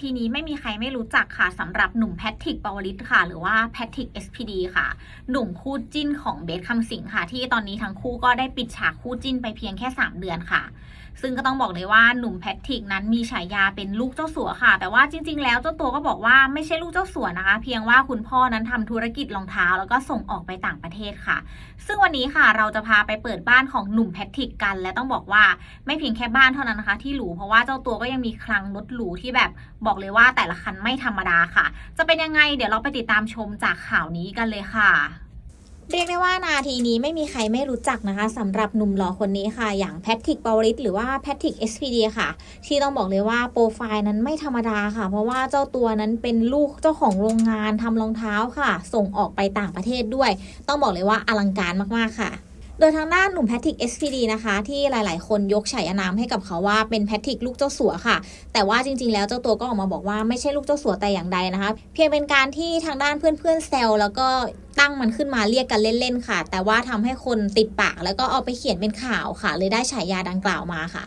ทีนี้ไม่มีใครไม่รู้จักค่ะสำหรับหนุ่มแพทริกปาวลิตค่ะ หรือว่าแพทริก SPD ค่ะ หนุ่มคู่จิ้นของเบสคำสิงค่ะ ที่ตอนนี้ทั้งคู่ก็ได้ปิดฉากคู่จิ้นไปเพียงแค่ 3 เดือนค่ะ ซึ่งก็ต้องบอกเลยว่าหนุ่มแพทริกนั้นมีฉายาเป็นลูกเจ้าสัวค่ะ แต่ว่าจริง ๆ แล้วเจ้าตัวก็บอกว่าไม่ใช่ลูกเจ้าสัวนะคะ เพียงว่าคุณพ่อนั้นทำธุรกิจรองเท้า แล้วก็ส่งออกไปต่างประเทศค่ะ ซึ่งวันนี้ค่ะเราจะพาไปเปิดบ้านของหนุ่มแพทริกกัน และต้องบอกว่าไม่เพียงแค่บ้านเท่านั้นนะคะ ที่หรูเพราะว่าเจ้าตัวก็ยังมีคลังรถหรูที่แบบบอกเลยว่าแต่ละคันไม่ธรรมดาค่ะ จะเป็นยังไงเดี๋ยวเราไปติดตามชมจากข่าวนี้กันเลยค่ะ เรียกได้ว่านาทีนี้ไม่มีใครไม่รู้จักนะคะสำหรับหนุ่มหล่อคนนี้ค่ะ อย่างแพทริกปาวริสหรือว่าแพทริก SPD ค่ะ ที่ต้องบอกเลยว่าโปรไฟล์นั้นไม่ธรรมดาค่ะ เพราะว่าเจ้าตัวนั้นเป็นลูกเจ้าของโรงงานทำรองเท้าค่ะ ส่งออกไปต่างประเทศด้วย ต้องบอกเลยว่าอลังการมากๆค่ะโดยทางด้านหนุ่มแพทริก SPD นะคะ ที่หลายๆ คนยกฉายานามให้กับเขาว่าเป็นแพทริกลูกเจ้าสัวค่ะ แต่ว่าจริง ๆ แล้วเจ้าตัวก็ออกมาบอกว่าไม่ใช่ลูกเจ้าสัวแต่อย่างใดนะคะ เพียงเป็นการที่ทางด้านเพื่อนๆแซวแล้วก็ ตั้งมันขึ้นมาเรียกกันเล่นๆค่ะ แต่ว่าทำให้คนติดปากแล้วก็เอาไปเขียนเป็นข่าวค่ะ เลยได้ฉายาดังกล่าวมาค่ะ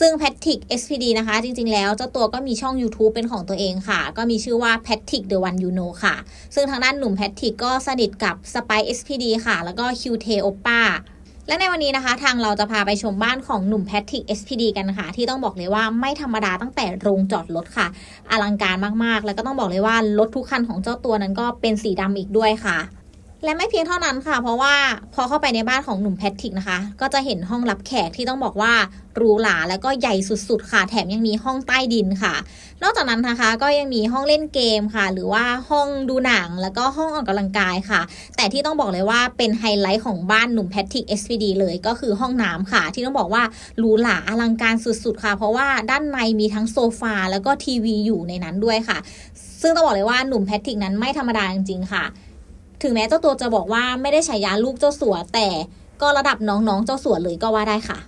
ซึ่ง Patrick SPD นะคะ จริงๆ แล้วเจ้าตัวก็มีช่อง YouTube เป็นของตัวเองค่ะ ก็มีชื่อว่า Patrick The One You Know ค่ะ ซึ่งทางด้านหนุ่ม Patrick ก็สนิทกับ Spy SPD ค่ะ แล้วก็ QT Oppa และในวันนี้นะคะ ทางเราจะพาไปชมบ้านของหนุ่มแพทริก SPD กันค่ะ ที่ต้องบอกเลยว่าไม่ธรรมดาตั้งแต่โรงจอดรถค่ะ อลังการมากๆ แล้วก็ต้องบอกเลยว่ารถทุกคันของเจ้าตัวนั้นก็เป็นสีดำอีกด้วยค่ะ และไม่เพียงเท่านั้นค่ะ เพราะว่าพอเข้าไปในบ้านของหนุ่มแพทริกนะคะ ก็จะเห็นห้องรับแขกที่ต้องบอกว่าหรูหราแล้วก็ใหญ่สุดๆ ค่ะ แถมยังมีห้องใต้ดินค่ะ นอกจากนั้นนะคะ ก็ยังมีห้องเล่นเกมค่ะ หรือว่าห้องดูหนังแล้วก็ห้องออกกำลังกายค่ะ แต่ที่ต้องบอกเลยว่าเป็นไฮไลท์ของบ้านหนุ่มแพทริก SPD เลยก็คือห้องน้ำค่ะ ที่ต้องบอกว่าหรูหราอลังการสุดๆ ค่ะ เพราะว่าด้านในมีทั้งโซฟาแล้วก็ทีวีอยู่ในนั้นด้วยค่ะ ซึ่งต้องบอกเลยว่าหนุ่มแพทริกนั้นไม่ธรรมดาจริงๆค่ะ ถึงแม้เจ้าตัวจะบอกว่าไม่ได้ฉายาลูกเจ้าสัวแต่ก็ระดับน้องๆเจ้าสัวเลยก็ว่าได้ค่ะ